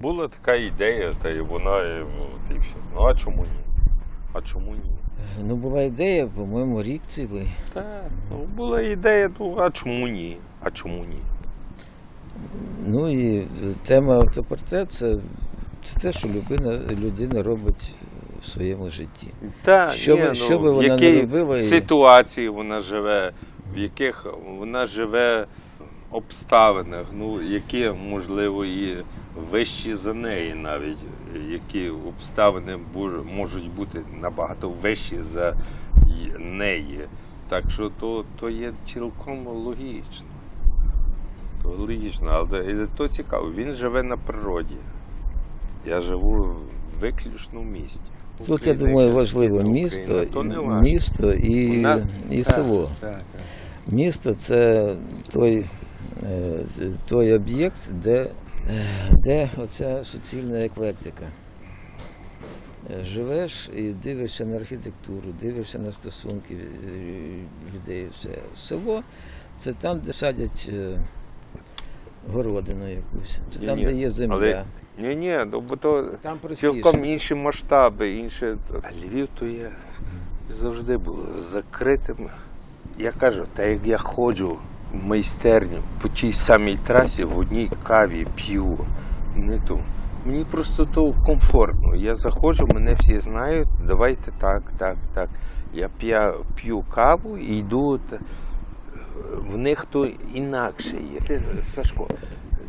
Була така ідея, та й вона е, от, і все. Ну а чому ні? А чому ні? Ну, була ідея, по-моєму, рік цілий. Так, ну, була ідея, ну а чому ні? А чому ні? Ну і тема автопортрет це, це те, що людина, людина робить в своєму житті. Та, Що ні, би- ну, що би в вона не робила і- ситуації вона живе, в яких вона живе обставинах, ну, які, можливо, і вищі за неї навіть, які обставини можуть бути набагато вищі за неї. Так що то, то є цілком логічно. То логічно, але то цікаво. Він живе на природі. Я живу виключно в місті. Тут, я думаю, важливо місто, важко. місто і, нас- і Так, село. Так, так. Місто це той, той об'єкт, де, е, де оця суцільна еклектика. Е, Живеш і дивишся на архітектуру, дивишся на стосунки е, людей. Все. Село це там, де садять е, городину якусь. Це там, Ні-ні, де є земля. але- Ні, ні, ну, бо то Там цілком інші масштаби, інше. А Львів то є завжди було закритим. Я кажу, та як я ходжу в майстерню по тій самій трасі, в одній каві п'ю. Не то. Мені просто то комфортно. Я заходжу, мене всі знають, давайте так, так, так. Я п'я, п'ю каву і йду. В них то інакше є. Ти, Сашко,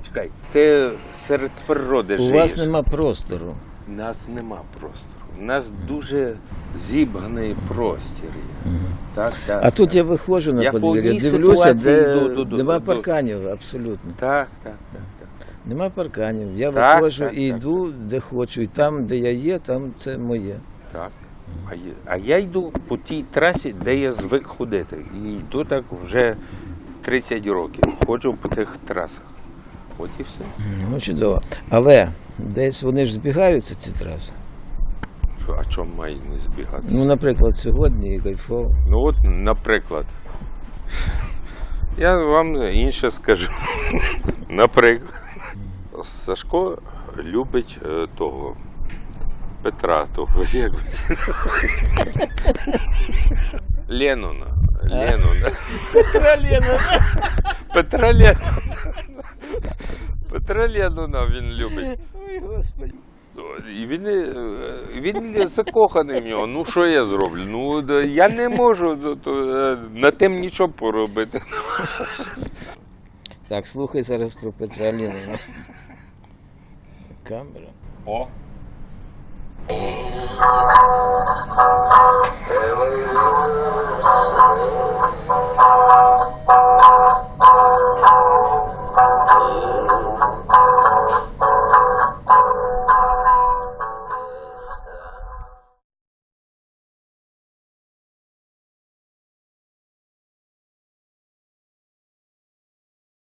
чекай, ти серед природи У живеш. вас нема простору. У нас нема простору. У нас дуже зібганий простір. Є. Так, так. А тут я виходжу на Я по подвір'я, одній дивлюся, ситуації де йду до- до- нема до- парканів абсолютно. Так, так, так, так. Нема парканів. Я Так, виходжу так, і так, йду, де хочу. І там, де я є, там це моє. так. А, я, а я йду по тій трасі, де я звик ходити. І йду так вже 30 років. Ходжу по тих трасах. От і все. Ну, чудово. Але десь вони ж збігаються, ці траси. Що, А чому має не збігатися? Ну, наприклад, сьогодні і кайфово. Ну от, наприклад, я вам інше скажу. Наприклад, Сашко любить е, того Петра, того як це? Ленуна. Ленуна. Петра Лена. Петра Ленуна. Петра Ленуна він любить. Ой, господи. І він, е, він закоханий в нього. Ну що я зроблю? Ну я не можу то, е, на тим нічого поробити. Так, слухай зараз про Петра Ленина. Камера. О.